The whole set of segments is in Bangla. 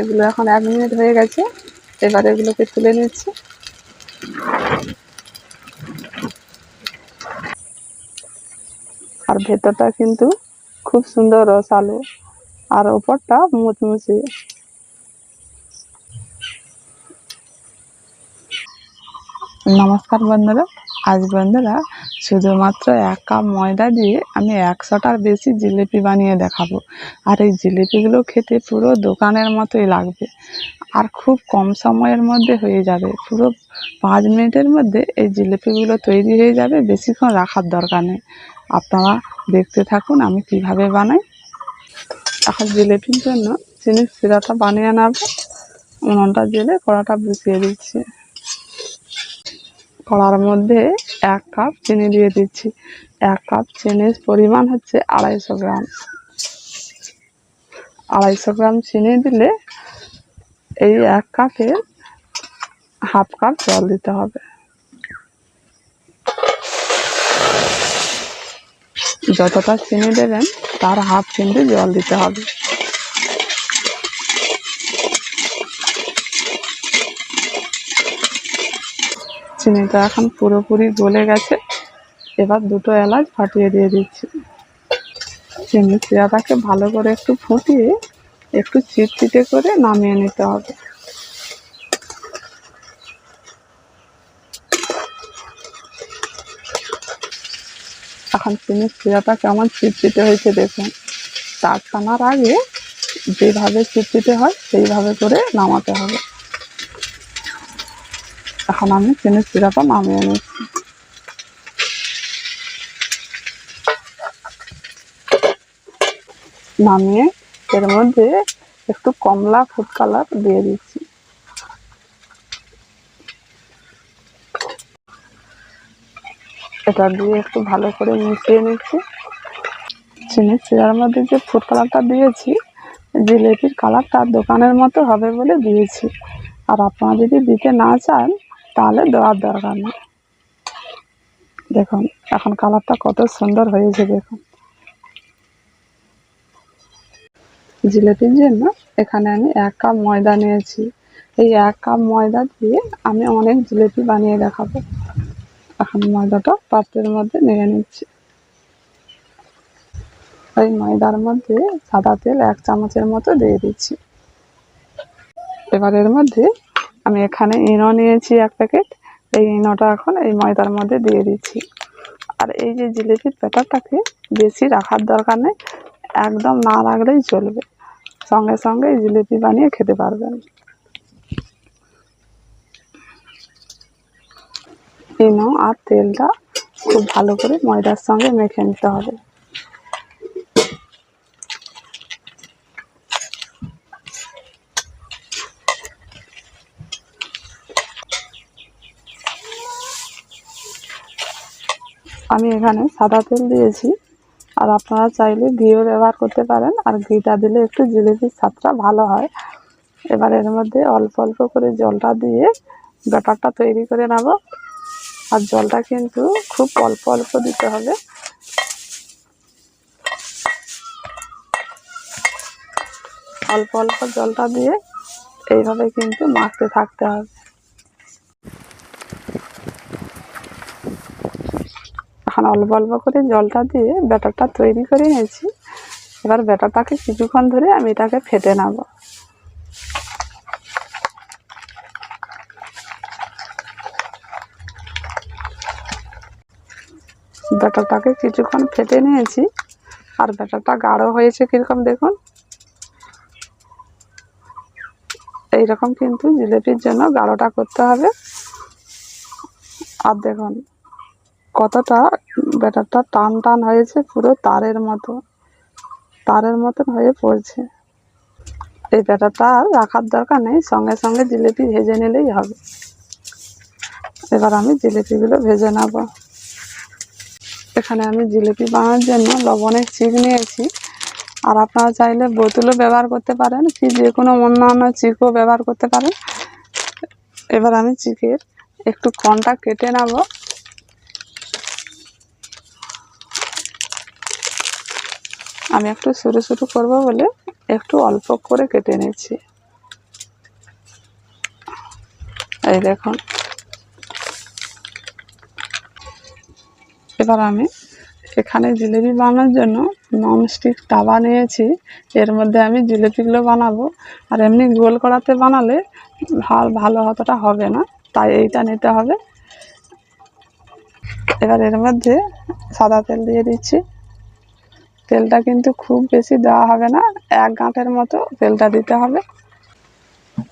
এগুলো এখন এক মিনিট হয়ে গেছে এবার এগুলোকে তুলে নিচ্ছি। আর ভেতরটা কিন্তু খুব সুন্দর রস রসালো আর ওপরটা মুচমুচে। নমস্কার বন্ধুরা আজ বন্ধুরা শুধুমাত্র এক কাপ ময়দা দিয়ে আমি একশোটার বেশি জিলিপি বানিয়ে দেখাবো। আর এই জিলিপিগুলো খেতে পুরো দোকানের মতোই লাগবে। আর খুব কম সময়ের মধ্যে হয়ে যাবে। পুরো পাঁচ মিনিটের মধ্যে এই জিলিপিগুলো তৈরি হয়ে যাবে, বেশিক্ষণ রাখার দরকার নেই। আপনারা দেখতে থাকুন আমি কীভাবে বানাই। এখন জিলিপির জন্য চিনির শিরাটা বানিয়ে নেব। উনুনটা জেলে কড়াটা বসিয়ে দিচ্ছি। কড়ার মধ্যে এক কাপ চিনি দিয়ে দিচ্ছি। এক কাপ চিনির পরিমাণ হচ্ছে আড়াইশো গ্রাম। আড়াইশো গ্রাম চিনি দিলে এই এক কাপে হাফ কাপ জল দিতে হবে। যতটা চিনি দেবেন, তার হাফ কিন্তু জল দিতে হবে। চিনিটা এখন পুরোপুরি গলে গেছে। এবার দুটো এলাচ ফাটিয়ে দিয়ে দিচ্ছি। চিনি শিরাটাকে ভালো করে একটু ফুটিয়ে একটু চিটচিটে করে নামিয়ে নিতে হবে। এখন চিনির শিরাটা কেমন চিটচিটে হয়েছে দেখুন। তার টানার আগে যেভাবে চিটচিটে হয়, সেইভাবে করে নামাতে হবে। এখন আমি চিনির শিরাটা নামিয়ে নিচ্ছি। নামিয়ে এর মধ্যে একটু কমলা ফুড কালার দিয়ে দিচ্ছি। এটা দিয়ে একটু ভালো করে মিশিয়ে নিচ্ছি। চিনির শিরার মধ্যে যে ফুড কালারটা দিয়েছি, জিলেপির কালারটা দোকানের মতো হবে বলে দিয়েছি। আর আপনারা যদি দিতে না চান তাহলে দেওয়ার দরকার নেই। দেখুন, এখন কালারটা কত সুন্দর হয়েছে, দেখুন। জিলেপির জন্য এখানে আমি এক কাপ ময়দা নিয়েছি। এই এক কাপ ময়দা দিয়ে আমি অনেক জিলেপি বানিয়ে দেখাবো। এখন ময়দাটা পাত্রের মধ্যে নিয়ে নিচ্ছি। ওই ময়দার মধ্যে সাদা তেল এক চামচের মতো দিয়ে দিচ্ছি। এবার এর মধ্যে আমি এখানে ইনো নিয়েছি এক প্যাকেট। এই ইনোটা এখন এই ময়দার মধ্যে দিয়ে দিচ্ছি। আর এই যে জিলিপির ব্যাটারটাকে বেশি রাখার দরকার নেই, একদম না রাখলেই চলবে। সঙ্গে সঙ্গে এই জিলিপি বানিয়ে খেতে পারবেন। ইনো আর তেলটা খুব ভালো করে ময়দার সঙ্গে মেখে নিতে হবে। আমি এখানে সাদা তেল দিয়েছি। আর আপনারা চাইলে ঘিও ব্যবহার করতে পারেন। আর ঘিটা দিলে একটু জিলিপির স্বাদটা ভালো হয়। এবার এর মধ্যে অল্প অল্প করে জলটা দিয়ে ব্যাটারটা তৈরি করে নেব। আর জলটা কিন্তু খুব অল্প অল্প দিতে হবে। অল্প অল্প জলটা দিয়ে এইভাবে কিন্তু মাখতে থাকতে হবে। এখন অল্প অল্প করে জলটা দিয়ে ব্যাটারটা তৈরি করে নিয়েছি। এবার ব্যাটারটাকে কিছুক্ষণ ধরে আমি এটাকে ফেটে নেব। ব্যাটারটাকে কিছুক্ষণ ফেটে নিয়েছি। আর ব্যাটারটা গাঢ় হয়েছে কীরকম দেখুন? এইরকম কিন্তু জিলিপির জন্য গাঢ়টা করতে হবে। আর দেখুন কতটা ব্যাটারটা টান টান হয়েছে, পুরো তারের মতো, তারের মতন হয়ে পড়ছে। এই ব্যাটারটা আর রাখার দরকার নেই, সঙ্গে সঙ্গে জিলিপি ভেজে নিলেই হবে। এবার আমি জিলিপিগুলো ভেজে নেব। এখানে আমি জিলিপি বানানোর জন্য লবণের চিক নিয়েছি। আর আপনারা চাইলে বোতলও ব্যবহার করতে পারেন, কি যে কোনো অন্যান্য চিকও ব্যবহার করতে পারেন। এবার আমি চিকের একটু কনটা কেটে নেব। আমি একটু সরু সরু করব বলে একটু অল্প করে কেটে নিচ্ছি। এই দেখুন। এবার আমি এখানে জিলেপি বানানোর জন্য ননস্টিক তাওয়া নিয়েছি। এর মধ্যে আমি জিলেপিগুলো বানাবো। আর এমনি গোল করাতে বানালে ভালো ভালো অতটা হবে না, তাই এইটা নিতে হবে। এবার এর মধ্যে সাদা তেল দিয়ে দিচ্ছি। তেলটা কিন্তু খুব বেশি দেওয়া হবে না এক গাঁটের মতো তেলটা দিতে হবে।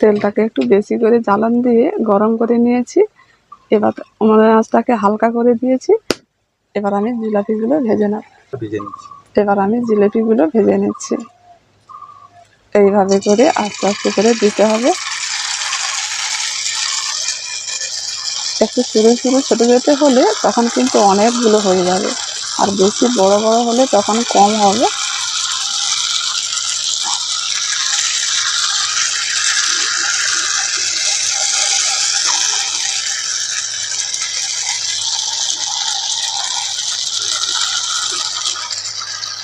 তেলটাকে একটু বেশি করে জ্বালান দিয়ে গরম করে নিয়েছি। এবার উনুনের আঁচটাকে হালকা করে দিয়েছি। এবার আমি জিলাপিগুলো ভেজে নেব। এবার আমি জিলেপিগুলো ভেজে নিচ্ছি। এইভাবে করে আস্তে আস্তে করে দিতে হবে। একটু শুরু শুরু ছোটো যেতে হলে তখন কিন্তু অনেকগুলো হয়ে যাবে। আর বেশি বড় বড় হলে তখন কম হবে।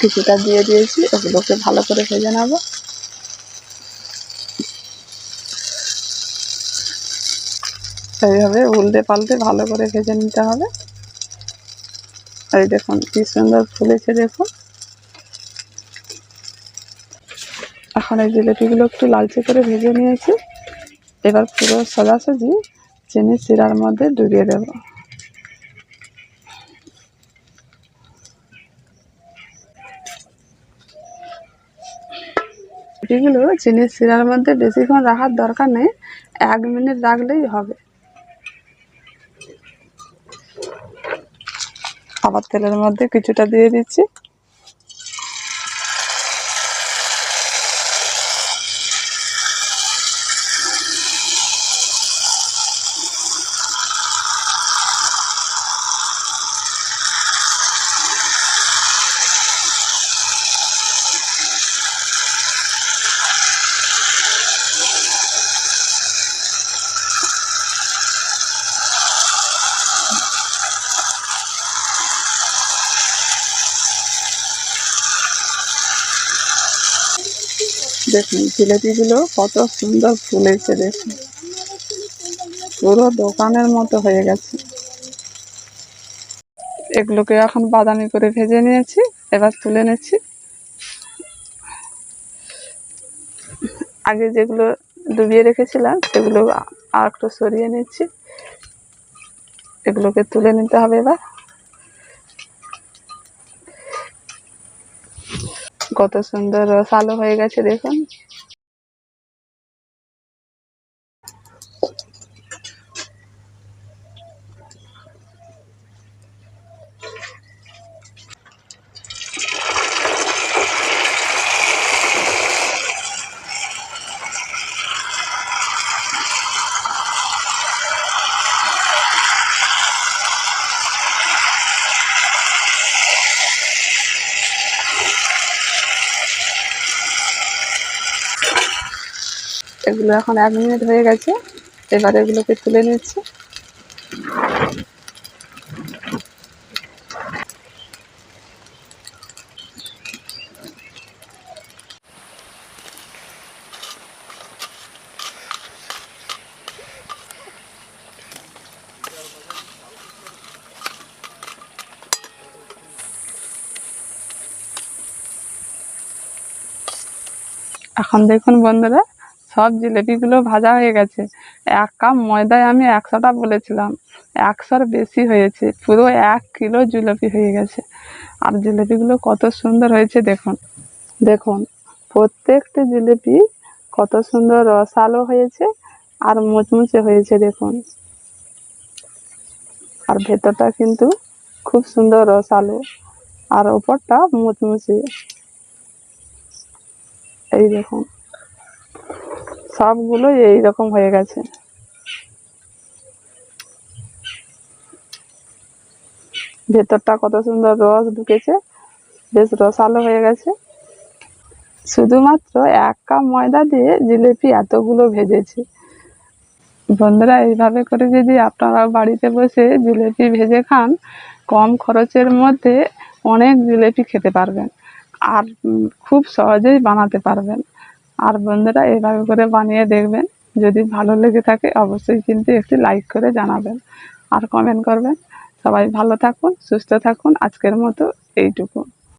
কিছুটা দিয়ে দিয়েছি, ওগুলোকে ভালো করে ভেজে নেব। এইভাবে উল্টে পাল্টে ভালো করে ভেজে নিতে হবে। এই দেখুন, কি সুন্দর ফুলেছে দেখুন। এখন এই জিলিপিগুলো একটু লালচে করে ভেজে নিয়েছি। এবার পুরো সোজাসুজি চিনি শিরার মধ্যে ডুবিয়ে দেবো। এগুলো চিনির শিরার মধ্যে বেশিক্ষণ রাখার দরকার নেই, এক মিনিট রাখলেই হবে। আবার তেলের মধ্যে কিছুটা দিয়ে দিচ্ছি। দেখুন, জিলেপিগুলো কত সুন্দর ফুলেছে দেখুন। পুরো দোকানের মতো হয়ে গেছে। এগুলোকে এখন বাদামি করে ভেজে নিয়েছি, এবার তুলে নিচ্ছি। আগে যেগুলো ডুবিয়ে রেখেছিলাম, সেগুলো আর একটু সরিয়ে নিচ্ছি। এগুলোকে তুলে নিতে হবে এবার। কত সুন্দর রস রসালো হয়ে গেছে দেখুন। এগুলো এখন এক মিনিট হয়ে গেছে। এবার এগুলোকে তুলে নিচ্ছি। এখন দেখুন বন্ধুরা সব জিলেপিগুলো ভাজা হয়ে গেছে। এক কাপ ময়দায় আমি একশোটা বলেছিলাম। একশোর বেশি হয়েছে। পুরো এক কিলো জিলিপি হয়ে গেছে। আর জিলিপিগুলো কত সুন্দর হয়েছে দেখুন। দেখুন, প্রত্যেকটি জিলিপি কত সুন্দর রসালো হয়েছে আর মুচমুচে হয়েছে দেখুন। আর ভেতরটা কিন্তু খুব সুন্দর রসালো। আর ওপরটা মুচমুচে। এই দেখুন। সবগুলো এই রকম হয়ে গেছে। ভেতরটা কত সুন্দর রস ঢুকেছে, বেশ রসালো হয়ে গেছে। শুধুমাত্র এক কাপ ময়দা দিয়ে জিলেপি এতগুলো ভেজেছি। বন্ধুরা, এইভাবে করে যদি আপনারা বাড়িতে বসে জিলেপি ভেজে খান, কম খরচের মধ্যে অনেক জিলেপি খেতে পারবেন। আর খুব সহজেই বানাতে পারবেন। আর বন্ধুরা এভাবে করে বানিয়ে দেখবেন। যদি ভালো লেগে থাকে অবশ্যই কিন্তু একটি লাইক করে জানাবেন আর কমেন্ট করবেন। সবাই ভালো থাকুন, সুস্থ থাকুন। আজকের মতো এইটুকু।